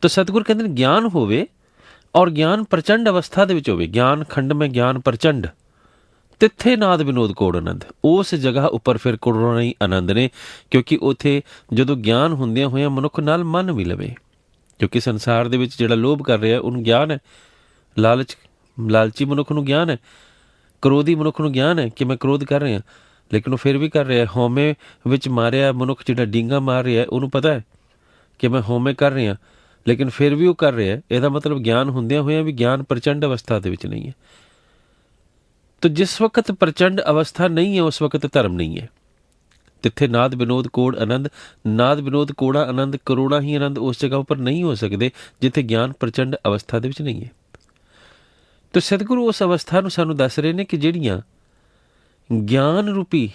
ਤਾਂ ਸਤਿਗੁਰ ਕਹਿੰਦੇ ਨੇ ਗਿਆਨ ਹੋਵੇ ਔਰ ਗਿਆਨ ਪ੍ਰਚੰਡ ਅਵਸਥਾ ਦੇ ਵਿੱਚ ਹੋਵੇ। ਗਿਆਨ ਖੰਡ ਮੈਂ ਗਿਆਨ ਪ੍ਰਚੰਡ। ਤਿੱਥੇ ਨਾਦ ਵਿਨੋਦ ਕੋੜ ਆਨੰਦ। ਉਸ ਜਗ੍ਹਾ ਉੱਪਰ ਫਿਰ ਕੋੜੋਂ ਹੀ ਆਨੰਦ ਨੇ, ਕਿਉਂਕਿ ਉਥੇ ਜਦੋਂ ਗਿਆਨ ਹੁੰਦਿਆਂ ਹੋਇਆਂ ਮਨੁੱਖ ਨਾਲ ਮਨ ਵੀ ਲਵੇ। ਕਿਉਂਕਿ ਸੰਸਾਰ ਦੇ ਵਿੱਚ ਜਿਹੜਾ ਲੋਭ ਕਰ ਰਿਹਾ, ਉਹਨੂੰ ਗਿਆਨ ਹੈ। ਲਾਲਚ, ਲਾਲਚੀ ਮਨੁੱਖ ਨੂੰ ਗਿਆਨ ਹੈ। ਕ੍ਰੋਧੀ ਮਨੁੱਖ ਨੂੰ ਗਿਆਨ ਹੈ ਕਿ ਮੈਂ ਕ੍ਰੋਧ ਕਰ ਰਿਹਾ। ਲੇਕਿਨ ਉਹ ਫਿਰ ਵੀ ਕਰ ਰਿਹਾ। ਹਉਮੈ ਵਿੱਚ ਮਾਰਿਆ ਮਨੁੱਖ ਜਿਹੜਾ ਡਿੰਗਾ ਮਾਰ ਰਿਹਾ, ਉਹਨੂੰ ਪਤਾ ਹੈ ਕਿ ਮੈਂ ਹਉਮੈ ਕਰ ਰਿਹਾ। ਲੇਕਿਨ ਫਿਰ ਵੀ ਉਹ ਕਰ ਰਿਹਾ ਇਹਦਾ ਮਤਲਬ ਗਿਆਨ ਹੁੰਦਿਆਂ ਹੋਇਆਂ ਵੀ ਗਿਆਨ ਪ੍ਰਚੰਡ ਅਵਸਥਾ ਦੇ ਵਿੱਚ ਨਹੀਂ ਹੈ। ਤਾਂ ਜਿਸ ਵਕਤ ਪ੍ਰਚੰਡ ਅਵਸਥਾ ਨਹੀਂ ਹੈ, ਉਸ ਵਕਤ ਧਰਮ ਨਹੀਂ ਹੈ। ਤਿੱਥੇ ਨਾਦ ਵਿਨੋਦ ਕੋੜ ਆਨੰਦ, ਨਾਦ ਵਿਨੋਦ ਕੋੜਾ ਆਨੰਦ, ਕਰੋੜਾ ਹੀ ਆਨੰਦ ਉਸ ਜਗ੍ਹਾ ਉੱਪਰ ਨਹੀਂ ਹੋ ਸਕਦੇ, ਜਿੱਥੇ ਗਿਆਨ ਪ੍ਰਚੰਡ ਅਵਸਥਾ ਦੇ ਵਿੱਚ ਨਹੀਂ ਹੈ। ਤਾਂ ਸਤਿਗੁਰੂ ਉਸ ਅਵਸਥਾ ਨੂੰ ਸਾਨੂੰ ਦੱਸ ਰਹੇ ਨੇ ਕਿ ਜਿਹੜੀਆਂ ਗਿਆਨ ਰੂਪੀ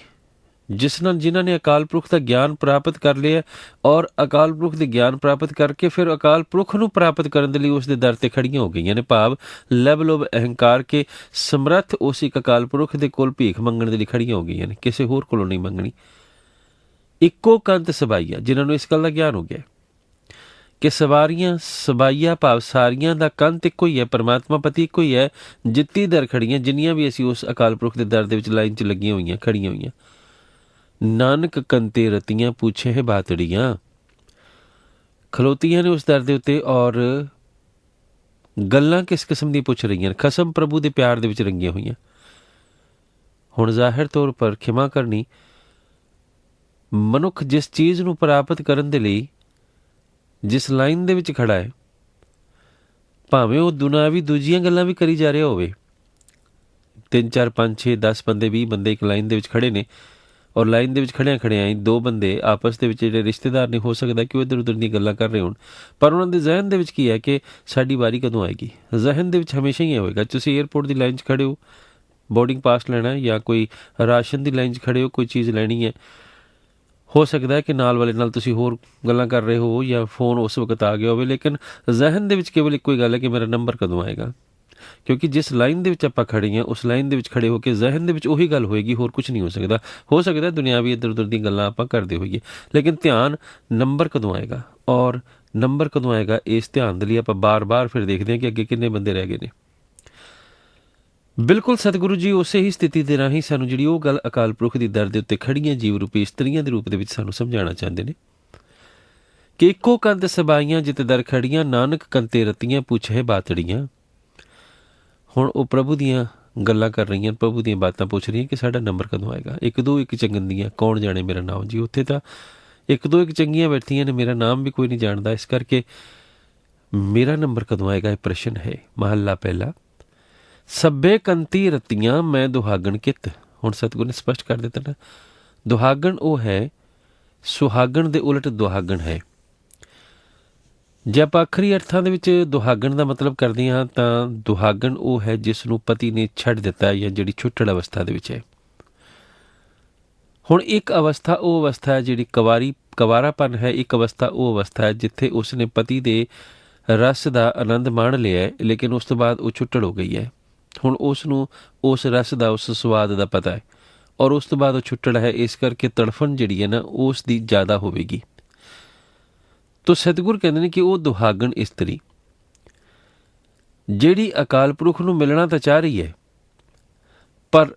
ਜਿਸ ਨਾਲ ਜਿਨ੍ਹਾਂ ਨੇ ਅਕਾਲ ਪੁਰਖ ਦਾ ਗਿਆਨ ਪ੍ਰਾਪਤ ਕਰ ਲਿਆ ਔਰ ਅਕਾਲ ਪੁਰਖ ਦੇ ਗਿਆਨ ਪ੍ਰਾਪਤ ਕਰਕੇ ਫਿਰ ਅਕਾਲ ਪੁਰਖ ਨੂੰ ਪ੍ਰਾਪਤ ਕਰਨ ਦੇ ਲਈ ਉਸ ਦੇ ਦਰ ਤੇ ਖੜੀਆਂ ਹੋ ਗਈਆਂ ਨੇ। ਭਾਵ ਲੈਵਲ ਆਫ ਅਹੰਕਾਰ ਕੇ ਸਮਰੱਥ ਉਸ ਇੱਕ ਅਕਾਲ ਪੁਰਖ ਦੇ ਕੋਲ ਭੀਖ ਮੰਗਣ ਦੇ ਲਈ ਖੜੀਆਂ ਹੋ ਗਈਆਂ ਨੇ। ਕਿਸੇ ਹੋਰ ਕੋਲੋਂ ਨਹੀਂ ਮੰਗਣੀ। ਇੱਕੋ ਕੰਤ ਸਬਾਈਆ ਜਿਨ੍ਹਾਂ ਨੂੰ ਇਸ ਗੱਲ ਦਾ ਗਿਆਨ ਹੋ ਗਿਆ ਕਿ ਸਵਾਰੀਆਂ, ਸਬਾਈਆ, ਭਾਵ ਸਾਰੀਆਂ ਦਾ ਕੰਤ ਇੱਕੋ ਹੀ ਹੈ, ਪਰਮਾਤਮਾ ਪਤੀ ਇੱਕੋ ਹੀ ਹੈ, ਜਿੱਤੀ ਦਰ ਖੜੀਆਂ, ਜਿੰਨੀਆਂ ਵੀ ਅਸੀਂ ਉਸ ਅਕਾਲ ਪੁਰਖ ਦੇ ਦਰ ਦੇ ਵਿੱਚ ਲਾਈਨ 'ਚ ਲੱਗੀਆਂ ਹੋਈਆਂ, ਖੜੀਆਂ ਹੋਈਆਂ। ਨਾਨਕ ਕੰਤੇ ਰਤੀਆਂ ਪੁੱਛੇ ਹੈ ਬਾਤੜੀਆਂ। ਖਲੋਤੀਆਂ ਨੇ ਉਸ ਦਰ ਦੇ ਉੱਤੇ ਔਰ ਗੱਲਾਂ ਕਿਸ ਕਿਸਮ ਦੀ ਪੁੱਛ ਰਹੀਆਂ ਖਸਮ ਪ੍ਰਭੂ ਦੇ ਪਿਆਰ ਦੇ ਵਿੱਚ ਰੰਗੀਆਂ ਹੋਈਆਂ। ਹੁਣ ਜ਼ਾਹਿਰ ਤੌਰ ਪਰ ਖਿਮਾ ਕਰਨੀ, ਮਨੁੱਖ ਜਿਸ ਚੀਜ਼ ਨੂੰ ਪ੍ਰਾਪਤ ਕਰਨ ਦੇ ਲਈ ਜਿਸ ਲਾਈਨ ਦੇ ਵਿੱਚ ਖੜਾ ਹੈ, ਭਾਵੇਂ ਉਹ ਦੁਨਾਵੀ ਦੂਜੀਆਂ ਗੱਲਾਂ ਵੀ ਕਰੀ ਜਾ ਰਿਹਾ ਹੋਵੇ। 3 4 5 6 10 ਬੰਦੇ 20 ਬੰਦੇ ਇੱਕ ਲਾਈਨ ਦੇ ਵਿੱਚ ਖੜੇ ਨੇ। ਔਰ ਲਾਈਨ ਦੇ ਵਿੱਚ ਖੜਿਆਂ ਖੜਿਆਂ ਹੀ ਦੋ ਬੰਦੇ ਆਪਸ ਦੇ ਵਿੱਚ ਜਿਹੜੇ ਰਿਸ਼ਤੇਦਾਰ ਨੇ, ਹੋ ਸਕਦਾ ਕਿ ਉਹ ਇਧਰ ਉਧਰ ਦੀਆਂ ਗੱਲਾਂ ਕਰ ਰਹੇ ਹੋਣ। ਪਰ ਉਹਨਾਂ ਦੇ ਜ਼ਿਹਨ ਦੇ ਵਿੱਚ ਕੀ ਹੈ ਕਿ ਸਾਡੀ ਵਾਰੀ ਕਦੋਂ ਆਏਗੀ? ਜ਼ਿਹਨ ਦੇ ਵਿੱਚ ਹਮੇਸ਼ਾ ਹੀ ਹੋਏਗਾ, ਤੁਸੀਂ 에어ਪੋਰਟ ਦੀ ਲਾਈਨ 'ਚ ਖੜੇ ਹੋ ਬੋਰਡਿੰਗ ਪਾਸ ਲੈਣਾ ਹੈ ਜਾਂ ਕੋਈ ਰਾਸ਼ਨ ਦੀ ਲਾਈਨ 'ਚ ਖੜੇ ਹੋ, ਕੋਈ ਚੀਜ਼ ਲੈਣੀ ਹੈ। ਹੋ ਸਕਦਾ ਹੈ ਕਿ ਨਾਲ ਵਾਲੇ ਨਾਲ ਤੁਸੀਂ ਹੋਰ ਗੱਲਾਂ ਕਰ ਰਹੇ ਹੋ ਜਾਂ ਫੋਨ ਉਸ ਵਕਤ ਆ ਗਿਆ ਹੋਵੇ, ਲੇਕਿਨ ਜ਼ਿਹਨ ਦੇ ਵਿੱਚ ਕੇਵਲ ਇੱਕੋ ਹੀ ਗੱਲ ਹੈ ਕਿ ਮੇਰਾ ਨੰਬਰ ਕਦੋਂ ਆਏਗਾ? ਕਿਉਂਕਿ ਜਿਸ ਲਾਈਨ ਦੇ ਵਿੱਚ ਆਪਾਂ ਖੜੇ ਹਾਂ, ਉਸ ਲਾਈਨ ਦੇ ਵਿੱਚ ਖੜੇ ਹੋ ਕੇ ਜ਼ਿਹਨ ਦੇ ਵਿੱਚ ਉਹੀ ਗੱਲ ਹੋਏਗੀ, ਹੋਰ ਕੁਝ ਨਹੀਂ ਹੋ ਸਕਦਾ। ਹੋ ਸਕਦਾ ਦੁਨਿਆਵੀ ਇਧਰ ਉਧਰ ਦੀ ਗੱਲਾਂ ਆਪਾਂ ਕਰਦੇ ਹੋਈਏ। ਲੇਕਿਨ ਧਿਆਨ ਨੰਬਰ ਕਦੋਂ ਆਏਗਾ? ਔਰ ਨੰਬਰ ਕਦੋਂ ਆਏਗਾ? ਇਸ ਧਿਆਨ ਦੇ ਲਈ ਆਪਾਂ ਬਾਰ-ਬਾਰ ਫਿਰ ਦੇਖਦੇ ਹਾਂ ਕਿ ਅੱਗੇ ਕਿੰਨੇ ਬੰਦੇ ਰਹਿ ਗਏ ਨੇ। ਬਿਲਕੁਲ ਸਤਿਗੁਰੂ ਜੀ, ਉਸੇ ਹੀ ਸਥਿਤੀ ਦੇ ਰਾਹੀਂ ਸਾਨੂੰ ਜਿਹੜੀ ਉਹ ਗੱਲ ਅਕਾਲ ਪੁਰਖ ਦੀ ਦਰ ਦੇ ਉੱਤੇ ਖੜੀਆਂ ਜੀਵ ਰੂਪੀ ਇਸਤਰੀਆਂ ਦੇ ਰੂਪ ਦੇ ਵਿੱਚ ਸਾਨੂੰ ਸਮਝਾਉਣਾ ਚਾਹੁੰਦੇ ਨੇ। ਕਿ ਇੱਕੋ ਕੰਦ ਸਬਾਈਆਂ ਜਿਤ ਦਰ ਖੜੀਆਂ, ਨਾਨਕ ਕੰਤੇ ਰਤੀਆਂ ਪੁੱਛੇ ਬਾਤੜੀਆਂ। ਹੁਣ ਉਹ ਪ੍ਰਭੂ ਦੀਆਂ ਗੱਲਾਂ ਕਰ ਰਹੀਆਂ, ਪ੍ਰਭੂ ਦੀਆਂ ਬਾਤਾਂ ਪੁੱਛ ਰਹੀਆਂ ਕਿ ਸਾਡਾ ਨੰਬਰ ਕਦੋਂ ਆਏਗਾ? ਇੱਕ ਦੋ ਇੱਕ ਚੰਗੰਦੀਆਂ ਕੌਣ ਜਾਣੇ ਮੇਰਾ ਨਾਮ ਜੀ? ਉੱਥੇ ਤਾਂ ਇੱਕ ਦੋ ਇੱਕ ਚੰਗੀਆਂ ਬੈਠੀਆਂ ਨੇ, ਮੇਰਾ ਨਾਮ ਵੀ ਕੋਈ ਨਹੀਂ ਜਾਣਦਾ। ਇਸ ਕਰਕੇ ਮੇਰਾ ਨੰਬਰ ਕਦੋਂ ਆਏਗਾ? ਇਹ ਪ੍ਰਸ਼ਨ ਹੈ। ਮਹੱਲਾ ਪਹਿਲਾ। ਸੱਬੇ ਕੰਤੀ ਰਤੀਆਂ, ਮੈਂ ਦੁਹਾਗਣ ਕਿਤ? ਹੁਣ ਸਤਿਗੁਰ ਨੇ ਸਪਸ਼ਟ ਕਰ ਦਿੱਤਾ ਨਾ। ਦੁਹਾਗਣ ਉਹ ਹੈ, ਸੁਹਾਗਣ ਦੇ ਉਲਟ ਦੁਹਾਗਣ ਹੈ। ਜੇ ਆਪਾਂ ਆਖਰੀ ਅਰਥਾਂ ਦੇ ਵਿੱਚ ਦੁਹਾਗਣ ਦਾ ਮਤਲਬ ਕਰਦੇ ਹਾਂ, ਤਾਂ ਦੁਹਾਗਣ ਉਹ ਹੈ ਜਿਸ ਨੂੰ ਪਤੀ ਨੇ ਛੱਡ ਦਿੱਤਾ ਜਾਂ ਜਿਹੜੀ ਛੁੱਟੜ ਅਵਸਥਾ ਦੇ ਵਿੱਚ ਹੈ। ਹੁਣ ਇੱਕ ਅਵਸਥਾ ਉਹ ਅਵਸਥਾ ਹੈ ਜਿਹੜੀ ਕਵਾਰੀ, ਕਵਾਰਾਪਨ ਹੈ, ਇੱਕ ਅਵਸਥਾ ਉਹ ਅਵਸਥਾ ਹੈ ਜਿੱਥੇ ਉਸ ਨੇ ਪਤੀ ਦੇ ਰਸ ਦਾ ਆਨੰਦ ਮਾਣ ਲਿਆ ਹੈ, ਲੇਕਿਨ ਉਸ ਤੋਂ ਬਾਅਦ ਉਹ ਛੁੱਟੜ ਹੋ ਗਈ ਹੈ। ਹੁਣ ਉਸ ਨੂੰ ਉਸ ਰਸ ਦਾ, ਉਸ ਸਵਾਦ ਦਾ ਪਤਾ ਹੈ ਔਰ ਉਸ ਤੋਂ ਬਾਅਦ ਉਹ ਛੁੱਟੜ ਹੈ, ਇਸ ਕਰਕੇ ਤੜਫਣ ਜਿਹੜੀ ਹੈ ਨਾ, ਉਸ ਦੀ ਜ਼ਿਆਦਾ ਹੋਵੇਗੀ। ਤੋ ਸਤਿਗੁਰ ਕਹਿੰਦੇ ਨੇ ਕਿ ਉਹ ਦੁਹਾਗਣ ਇਸਤਰੀ। ਜਿਹੜੀ ਅਕਾਲ ਪੁਰਖ ਨੂੰ ਮਿਲਣਾ ਤਾਂ ਚਾਹ ਰਹੀ ਹੈ, ਪਰ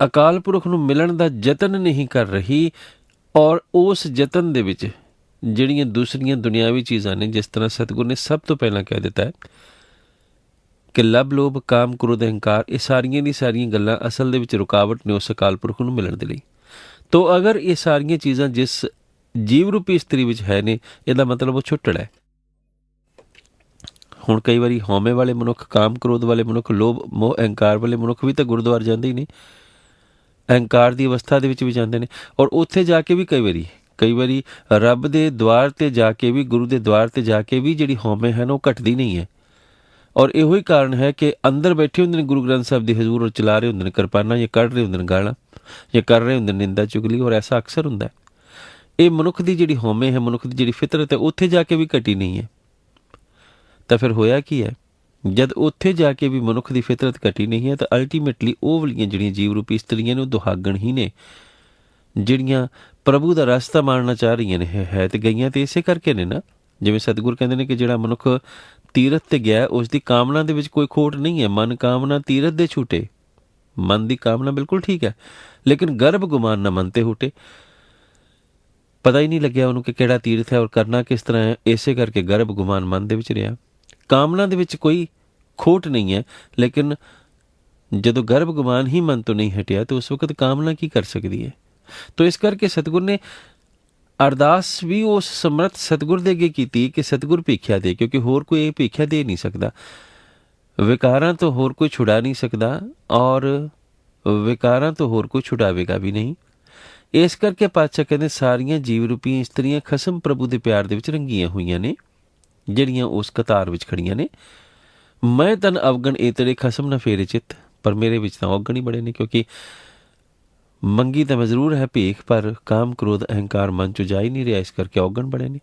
ਅਕਾਲ ਪੁਰਖ ਨੂੰ ਮਿਲਣ ਦਾ ਯਤਨ ਨਹੀਂ ਕਰ ਰਹੀ ਔਰ ਉਸ ਯਤਨ ਦੇ ਵਿੱਚ ਜਿਹੜੀਆਂ ਦੂਸਰੀਆਂ ਦੁਨਿਆਵੀ ਚੀਜ਼ਾਂ ਨੇ, ਜਿਸ ਤਰ੍ਹਾਂ ਸਤਿਗੁਰ ਨੇ ਸਭ ਤੋਂ ਪਹਿਲਾਂ ਕਹਿ ਦਿੱਤਾ ਹੈ ਕਿ ਲਬ ਲੋਭ, ਕਾਮ ਕ੍ਰੋਧ, ਅਹੰਕਾਰ, ਇਹ ਸਾਰੀਆਂ ਦੀ ਸਾਰੀਆਂ ਗੱਲਾਂ ਅਸਲ ਦੇ ਵਿੱਚ ਰੁਕਾਵਟ ਨੇ ਉਸ ਅਕਾਲ ਪੁਰਖ ਨੂੰ ਮਿਲਣ ਦੇ ਲਈ। ਤੋ ਅਗਰ ਇਹ ਸਾਰੀਆਂ ਚੀਜ਼ਾਂ ਜਿਸ ਜੀਵ ਰੂਪੀ ਇਸਤਰੀ ਵਿੱਚ ਹੈ ਨੇ ਇਹਦਾ ਮਤਲਬ ਉਹ ਛੁੱਟੜ ਹੈ। ਹੁਣ ਕਈ ਵਾਰੀ ਹਉਮੈ ਵਾਲੇ ਮਨੁੱਖ, ਕਾਮ ਕ੍ਰੋਧ ਵਾਲੇ ਮਨੁੱਖ, ਲੋਭ, ਮੋਹ, ਅਹੰਕਾਰ ਵਾਲੇ ਮਨੁੱਖ ਵੀ ਤਾਂ ਗੁਰਦੁਆਰ ਜਾਂਦੇ ਹੀ ਨਹੀਂ। ਅਹੰਕਾਰ ਦੀ ਅਵਸਥਾ ਦੇ ਵਿੱਚ ਵੀ ਜਾਂਦੇ ਨੇ। ਔਰ ਉੱਥੇ ਜਾ ਕੇ ਵੀ ਕਈ ਵਾਰੀ ਕਈ ਵਾਰੀ ਰੱਬ ਦੇ ਦਵਾਰ ਤੇ ਜਾ ਕੇ ਵੀ, ਗੁਰੂ ਦੇ ਦਵਾਰ ਤੇ ਜਾ ਕੇ ਵੀ ਜਿਹੜੀ ਹਉਮੈ ਹੈ ਨਾ ਉਹ ਘਟਦੀ ਨਹੀਂ ਹੈ। ਔਰ ਇਹੋ ਹੀ ਕਾਰਨ ਹੈ ਕਿ ਅੰਦਰ ਬੈਠੇ ਹੁੰਦੇ ਨੇ ਗੁਰੂ ਗ੍ਰੰਥ ਸਾਹਿਬ ਦੀ ਹਜ਼ੂਰ ਔਰ ਚਲਾ ਰਹੇ ਹੁੰਦੇ ਨੇ ਕਿਰਪਾਨਾਂ ਜਾਂ ਕੱਢ ਰਹੇ ਹੁੰਦੇ ਨੇ ਗਾਲਾਂ ਜਾਂ ਕਰ ਰਹੇ ਹੁੰਦੇ ਨੇ ਨਿੰਦਾ ਚੁਗਲੀ, ਔਰ ਐਸਾ ਅਕਸਰ ਹੁੰਦਾ ਹੈ। ਇਹ ਮਨੁੱਖ ਦੀ ਜਿਹੜੀ ਹੋਮੇ ਹੈ, ਮਨੁੱਖ ਦੀ ਜਿਹੜੀ ਫਿਤਰਤ ਹੈ, ਉੱਥੇ ਜਾ ਕੇ ਵੀ ਘਟੀ ਨਹੀਂ ਹੈ। ਤਾਂ ਫਿਰ ਹੋਇਆ ਕੀ ਹੈ? ਜਦ ਉੱਥੇ ਜਾ ਕੇ ਵੀ ਮਨੁੱਖ ਦੀ ਫਿਤਰਤ ਘਟੀ ਨਹੀਂ ਹੈ, ਤਾਂ ਅਲਟੀਮੇਟਲੀ ਉਹ ਵਾਲੀਆਂ ਜਿਹੜੀਆਂ ਜੀਵ ਰੂਪੀ ਇਸਤਰੀਆਂ ਨੇ, ਉਹ ਦੁਹਾਗਣ ਹੀ ਨੇ। ਜਿਹੜੀਆਂ ਪ੍ਰਭੂ ਦਾ ਰਸਤਾ ਮਾਰਨਾ ਚਾਹ ਰਹੀਆਂ ਨੇ, ਹੈ ਤੇ ਗਈਆਂ ਤੇ ਇਸੇ ਕਰਕੇ ਨੇ ਨਾ। ਜਿਵੇਂ ਸਤਿਗੁਰ ਕਹਿੰਦੇ ਨੇ ਕਿ ਜਿਹੜਾ ਮਨੁੱਖ ਤੀਰਥ ਤੇ ਗਿਆ, ਉਸ ਦੀ ਕਾਮਨਾ ਦੇ ਵਿੱਚ ਕੋਈ ਖੋਟ ਨਹੀਂ ਹੈ। ਮਨ ਕਾਮਨਾ ਤੀਰਥ ਦੇ ਛੂਟੇ। ਮਨ ਦੀ ਕਾਮਨਾ ਬਿਲਕੁਲ ਠੀਕ ਹੈ। ਲੇਕਿਨ ਗਰਭ ਗੁਮਾਨ ਨਾ ਮਨ ਤੇ ਹੁਟੇ। ਪਤਾ ਹੀ ਨਹੀਂ ਲੱਗਿਆ ਉਹਨੂੰ ਕਿ ਕਿਹੜਾ ਤੀਰਥ ਹੈ ਔਰ ਕਰਨਾ ਕਿਸ ਤਰ੍ਹਾਂ ਹੈ। ਇਸੇ ਕਰਕੇ ਗਰਭ ਗੁਮਾਨ ਮਨ ਦੇ ਵਿੱਚ ਰਿਹਾ। ਕਾਮਨਾ ਦੇ ਵਿੱਚ ਕੋਈ ਖੋਟ ਨਹੀਂ ਹੈ, ਲੇਕਿਨ ਜਦੋਂ ਗਰਭ ਗੁਮਾਨ ਹੀ ਮਨ ਤੋਂ ਨਹੀਂ ਹਟਿਆ, ਤਾਂ ਉਸ ਵਕਤ ਕਾਮਨਾ ਕੀ ਕਰ ਸਕਦੀ ਹੈ? ਤਾਂ ਇਸ ਕਰਕੇ ਸਤਿਗੁਰ ਨੇ ਅਰਦਾਸ ਵੀ ਉਸ ਸਮਰਥ ਸਤਿਗੁਰ ਦੇ ਅੱਗੇ ਕੀਤੀ ਕਿ ਸਤਿਗੁਰ ਭੀਖਿਆ ਦੇ, ਕਿਉਂਕਿ ਹੋਰ ਕੋਈ ਇਹ ਭੀਖਿਆ ਦੇ ਨਹੀਂ ਸਕਦਾ। ਵਿਕਾਰਾਂ ਤੋਂ ਹੋਰ ਕੋਈ ਛੁਡਾ ਨਹੀਂ ਸਕਦਾ ਔਰ ਵਿਕਾਰਾਂ ਤੋਂ ਹੋਰ ਕੋਈ ਛੁਡਾਵੇਗਾ ਵੀ ਨਹੀਂ। ਇਸ ਕਰਕੇ ਪਾਤਸ਼ਾਹ ਕਹਿੰਦੇ ਸਾਰੀਆਂ ਜੀਵ ਰੂਪੀ ਇਸਤਰੀਆਂ ਖਸਮ ਪ੍ਰਭੂ ਦੇ ਪਿਆਰ ਦੇ ਵਿੱਚ ਰੰਗੀਆਂ ਹੋਈਆਂ ਨੇ, ਜਿਹੜੀਆਂ ਉਸ ਕਤਾਰ ਵਿੱਚ ਖੜੀਆਂ ਨੇ। ਮੈਂ ਤਨ ਅਵਗਣ ਇਹ ਤੇਰੇ ਖਸਮ ਨਾ ਫੇਰੇ ਚਿੱਤ, ਪਰ ਮੇਰੇ ਵਿੱਚ ਤਾਂ ਔਗਣ ਹੀ ਬੜੇ ਨੇ, ਕਿਉਂਕਿ ਮੰਗੀ ਤਾਂ ਮੈਂ ਜ਼ਰੂਰ ਹੈ ਭੀਖ, ਪਰ ਕਾਮ, ਕ੍ਰੋਧ, ਅਹੰਕਾਰ ਮਨ ਚ ਜਾ ਹੀ ਨਹੀਂ ਰਿਹਾ, ਇਸ ਕਰਕੇ ਔਗਣ ਬੜੇ ਨੇ।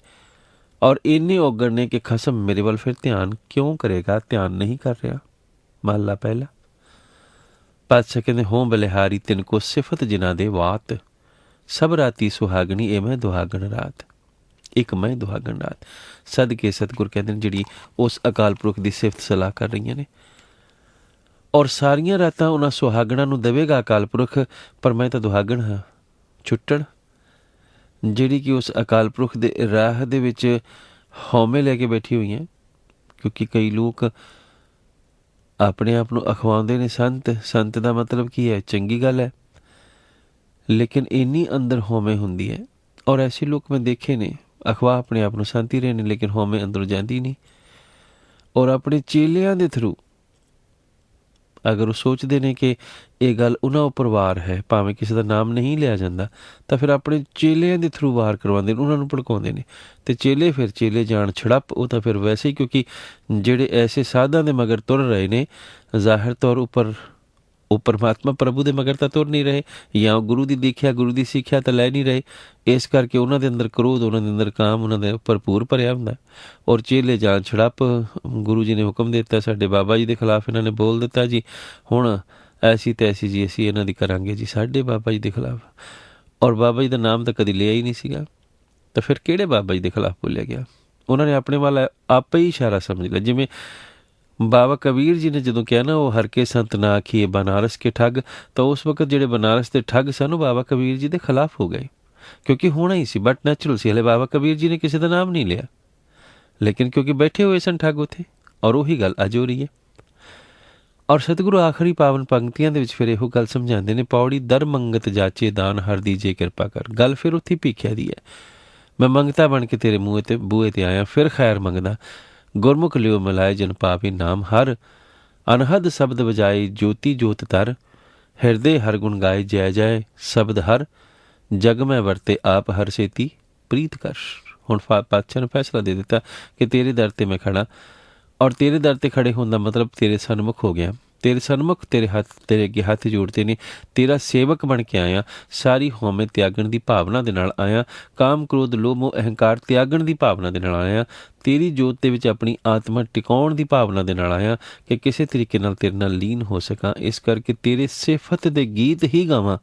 ਔਰ ਇੰਨੇ ਔਗਣ ਨੇ ਕਿ ਖਸਮ ਮੇਰੇ ਵੱਲ ਫਿਰ ਧਿਆਨ ਕਿਉਂ ਕਰੇਗਾ? ਧਿਆਨ ਨਹੀਂ ਕਰ ਰਿਹਾ। ਮਹਲਾ ਪਹਿਲਾ। ਪਾਤਸ਼ਾਹ ਕਹਿੰਦੇ ਹੋਂ ਬਲਿਹਾਰੀ ਤਿੰਨ ਕੋ ਸਿਫਤ ਜਿਨ੍ਹਾਂ ਦੇ ਵਾਤ। ਸਭ ਰਾਤੀ ਸੁਹਾਗਣੀ ਇਹ ਮੈਂ ਦੁਹਾਗਣ ਰਾਤ, ਇੱਕ ਮੈਂ ਦੁਹਾਗਣ ਰਾਤ। ਸਦਕੇ ਸਤਿਗੁਰ ਕਹਿੰਦੇ ਨੇ ਜਿਹੜੀ ਉਸ ਅਕਾਲ ਪੁਰਖ ਦੀ ਸਿਫਤ ਸਲਾਹ ਕਰ ਰਹੀਆਂ ਨੇ। ਔਰ ਸਾਰੀਆਂ ਰਾਤਾਂ ਉਹਨਾਂ ਸੁਹਾਗਣਾ ਨੂੰ ਦੇਵੇਗਾ ਅਕਾਲ ਪੁਰਖ, ਪਰ ਮੈਂ ਤਾਂ ਦੁਹਾਗਣ ਹਾਂ, ਛੁੱਟਣ। ਜਿਹੜੀ ਕਿ ਉਸ ਅਕਾਲ ਪੁਰਖ ਦੇ ਰਾਹ ਦੇ ਵਿੱਚ ਹਉਮੈ ਲੈ ਕੇ ਬੈਠੀ ਹੋਈ ਹੈ, ਕਿਉਂਕਿ ਕਈ ਲੋਕ ਆਪਣੇ ਆਪ ਨੂੰ ਅਖਵਾਉਂਦੇ ਨੇ, ਸੰਤ ਸੰਤ ਦਾ ਮਤਲਬ ਕੀ ਹੈ? ਚੰਗੀ ਗੱਲ ਹੈ। ਲੇਕਿਨ ਇੰਨੀ ਅੰਦਰ ਹਉਮੈ ਹੁੰਦੀ ਹੈ, ਔਰ ਐਸੇ ਲੋਕ ਮੈਂ ਦੇਖੇ ਨੇ ਅਖਵਾ ਆਪਣੇ ਆਪ ਨੂੰ ਸੰਤ ਰਹੇ ਨੇ, ਲੇਕਿਨ ਹਉਮੈ ਅੰਦਰ ਜਾਂਦੀ ਨਹੀਂ। ਔਰ ਆਪਣੇ ਚੇਲਿਆਂ ਦੇ ਥਰੂ ਅਗਰ ਉਹ ਸੋਚਦੇ ਨੇ ਕਿ ਇਹ ਗੱਲ ਉਹਨਾਂ ਉੱਪਰ ਵਾਰ ਹੈ, ਭਾਵੇਂ ਕਿਸੇ ਦਾ ਨਾਮ ਨਹੀਂ ਲਿਆ ਜਾਂਦਾ, ਤਾਂ ਫਿਰ ਆਪਣੇ ਚੇਲਿਆਂ ਦੇ ਥਰੂ ਵਾਰ ਕਰਵਾਉਂਦੇ ਨੇ, ਉਹਨਾਂ ਨੂੰ ਭੜਕਾਉਂਦੇ ਨੇ। ਤੇ ਚੇਲੇ ਫਿਰ ਚੇਲੇ ਜਾਣ ਛੜਪ, ਉਹ ਤਾਂ ਫਿਰ ਵੈਸੇ ਹੀ ਕਿਉਂਕਿ ਜਿਹੜੇ ਐਸੇ ਸਾਧਾਂ ਦੇ ਮਗਰ ਤੁਰ ਰਹੇ ਨੇ, ਜ਼ਾਹਿਰ ਤੌਰ ਉੱਪਰ ਉਹ ਪਰਮਾਤਮਾ ਪ੍ਰਭੂ ਦੇ ਮਗਰ ਤਾਂ ਤੁਰ ਨਹੀਂ ਰਹੇ, ਜਾਂ ਗੁਰੂ ਦੀ ਦੇਖਿਆ, ਗੁਰੂ ਦੀ ਸਿੱਖਿਆ ਤਾਂ ਲੈ ਨਹੀਂ ਰਹੇ, ਇਸ ਕਰਕੇ ਉਹਨਾਂ ਦੇ ਅੰਦਰ ਕ੍ਰੋਧ, ਉਹਨਾਂ ਦੇ ਅੰਦਰ ਕਾਮ, ਉਹਨਾਂ ਦੇ ਉੱਪਰ ਪੂਰ ਭਰਿਆ ਹੁੰਦਾ ਔਰ ਚੇਲੇ ਜਾਣ ਛੜਪ, ਗੁਰੂ ਜੀ ਨੇ ਹੁਕਮ ਦਿੱਤਾ, ਸਾਡੇ ਬਾਬਾ ਜੀ ਦੇ ਖਿਲਾਫ ਇਹਨਾਂ ਨੇ ਬੋਲ ਦਿੱਤਾ ਜੀ, ਹੁਣ ਐਸੀ ਤੈਸੀ ਜੀ, ਅਸੀਂ ਇਹਨਾਂ ਦੀ ਕਰਾਂਗੇ ਜੀ, ਸਾਡੇ ਬਾਬਾ ਜੀ ਦੇ ਖਿਲਾਫ। ਔਰ ਬਾਬਾ ਜੀ ਦਾ ਨਾਮ ਤਾਂ ਕਦੀ ਲਿਆ ਹੀ ਨਹੀਂ ਸੀਗਾ, ਤਾਂ ਫਿਰ ਕਿਹੜੇ ਬਾਬਾ ਜੀ ਦੇ ਖਿਲਾਫ ਬੋਲਿਆ ਗਿਆ? ਉਹਨਾਂ ਨੇ ਆਪਣੇ ਵੱਲ ਆਪੇ ਹੀ ਇਸ਼ਾਰਾ ਸਮਝ ਲਿਆ, ਜਿਵੇਂ ਬਾਬਾ ਕਬੀਰ ਜੀ ਨੇ ਜਦੋਂ ਕਿਹਾ ਨਾ, ਉਹ ਹਰ ਕੇ ਸੰਤ ਨਾ ਆਖੀਏ ਬਨਾਰਸ ਕੇ ਠੱਗ, ਤਾਂ ਉਸ ਵਕਤ ਜਿਹੜੇ ਬਨਾਰਸ ਦੇ ਠੱਗ ਸਨ, ਉਹ ਬਾਬਾ ਕਬੀਰ ਜੀ ਦੇ ਖਿਲਾਫ ਹੋ ਗਏ। ਕਿਉਂਕਿ ਹੋਣਾ ਹੀ ਸੀ ਬਟ ਨੈਚੁਰਲ ਸੀ। ਹਲੇ ਬਾਬਾ ਕਬੀਰ ਜੀ ਨੇ ਕਿਸੇ ਦਾ ਨਾਮ ਨਹੀਂ ਲਿਆ। ਲੇਕਿਨ ਕਿਉਂਕਿ ਬੈਠੇ ਹੋਏ ਸਨ ਠੱਗ ਉਥੇ, ਔਰ ਉਹੀ ਗੱਲ ਅੱਜ ਹੋ ਰਹੀ ਹੈ। ਔਰ ਸਤਿਗੁਰੂ ਆਖਰੀ ਪਾਵਨ ਪੰਕਤੀਆਂ ਦੇ ਵਿੱਚ ਫਿਰ ਇਹੋ ਗੱਲ ਸਮਝਾਉਂਦੇ ਨੇ, ਪੌੜੀ ਦਰ ਮੰਗਤ ਜਾਚੇ ਦਾਨ, ਹਰ ਦੀ ਜੇ ਕਿਰਪਾ ਕਰ। ਗੱਲ ਫਿਰ ਉੱਥੇ ਭੀਖਿਆ ਦੀ ਹੈ। ਮੈਂ ਮੰਗਤਾ ਬਣ ਕੇ ਤੇਰੇ ਮੂੰਹ ਤੇ, ਬੂਹੇ ਤੇ ਆਇਆ, ਫਿਰ ਖੈਰ ਮੰਗਦਾ। ਗੁਰਮੁਖ ਲਿਓ ਮਿਲਾਏ ਜਨ ਪਾਪੀ ਨਾਮ ਹਰ, ਅਨਹਦ ਸ਼ਬਦ ਵਜਾਏ ਜੋਤੀ ਜੋਤ ਤਰ, ਹਿਰਦੇ ਹਰ ਗੁਣ ਗਾਏ ਜੈ ਜੈ ਸ਼ਬਦ ਹਰ, ਜਗ ਮੈਂ ਵਰਤੇ ਆਪ ਹਰ ਸੇਤੀ ਪ੍ਰੀਤ ਕਰ। ਹੁਣ ਫਾ- ਪਾਤਸ਼ਾਹ ਨੇ ਫੈਸਲਾ ਦੇ ਦਿੱਤਾ ਕਿ ਤੇਰੇ ਦਰ ਤੇ ਮੈਂ ਖੜਾ ਔਰ ਤੇਰੇ ਦਰ ਤੇ ਖੜੇ ਹੋਣ ਦਾ ਮਤਲਬ ਤੇਰੇ ਸਨਮੁਖ ਹੋ ਗਿਆ। ਤੇਰੇ ਸਨਮੁਖ ਤੇਰੇ ਹੱਥ, ਤੇਰੇ ਅੱਗੇ ਹੱਥ ਜੋੜਦੇ ਨੇ। ਤੇਰਾ ਸੇਵਕ ਬਣ ਕੇ ਆਇਆ। ਸਾਰੀ ਹਉਮੈ ਤਿਆਗਣ ਦੀ ਭਾਵਨਾ ਦੇ ਨਾਲ ਆਇਆ। ਕਾਮ, ਕ੍ਰੋਧ, ਲੋਭ, ਮੋਹ, ਅਹੰਕਾਰ ਤਿਆਗਣ ਦੀ ਭਾਵਨਾ ਦੇ ਨਾਲ ਆਇਆ। ਤੇਰੀ ਜੋਤ ਦੇ ਵਿੱਚ ਆਪਣੀ ਆਤਮਾ ਟਿਕਾਉਣ ਦੀ ਭਾਵਨਾ ਦੇ ਨਾਲ ਆਇਆ ਕਿ ਕਿਸੇ ਤਰੀਕੇ ਨਾਲ ਤੇਰੇ ਨਾਲ ਲੀਨ ਹੋ ਸਕਾਂ। ਇਸ ਕਰਕੇ ਤੇਰੇ ਸਿਫਤ ਦੇ ਗੀਤ ਹੀ ਗਾਵਾਂ।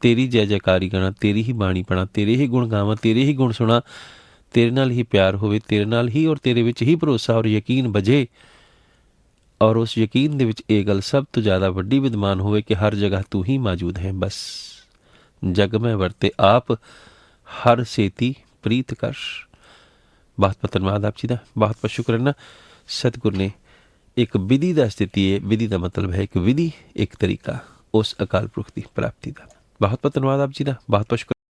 ਤੇਰੀ ਜੈ ਜੈਕਾਰੀ ਗਾਣਾ, ਤੇਰੀ ਹੀ ਬਾਣੀ ਪੜਾਂ ਤੇਰੇ ਹੀ ਗੁਣ ਗਾਵਾਂ, ਤੇਰੇ ਹੀ ਗੁਣ ਸੁਣਾ। ਤੇਰੇ ਨਾਲ ਹੀ ਪਿਆਰ ਹੋਵੇ, ਤੇਰੇ ਨਾਲ ਹੀ ਔਰ ਤੇਰੇ ਵਿੱਚ ਹੀ ਭਰੋਸਾ ਔਰ ਯਕੀਨ ਬਜੇ। ਔਰ ਉਸ ਯਕੀਨ ਦੇ ਵਿੱਚ ਇਹ ਗੱਲ ਸਭ ਤੋਂ ਜ਼ਿਆਦਾ ਵੱਡੀ ਵਿਦਮਾਨ ਹੋਵੇ ਕਿ ਹਰ ਜਗ੍ਹਾ ਤੂੰ ਹੀ ਮੌਜੂਦ ਹੈ, ਬਸ। ਜਗ ਮੈਂ ਵਰਤੇ ਆਪ, ਹਰ ਸੇਤੀ ਪ੍ਰੀਤ ਕਰ। ਬਹੁਤ ਬਹੁਤ ਧੰਨਵਾਦ ਆਪ ਜੀ ਦਾ, ਬਹੁਤ ਬਹੁਤ ਸ਼ੁਕਰਾਨਾ ਸਤਿਗੁਰ ਨੇ ਇੱਕ ਵਿਧੀ ਦਾ ਸਥਿਤੀ ਹੈ। ਵਿਧੀ ਦਾ ਮਤਲਬ ਹੈ ਇੱਕ ਵਿਧੀ, ਇੱਕ ਤਰੀਕਾ, ਉਸ ਅਕਾਲ ਪੁਰਖ ਦੀ ਪ੍ਰਾਪਤੀ ਦਾ। ਬਹੁਤ ਬਹੁਤ ਧੰਨਵਾਦ ਆਪ ਜੀ ਦਾ, ਬਹੁਤ ਬਹੁਤ ਸ਼ੁਕਰ।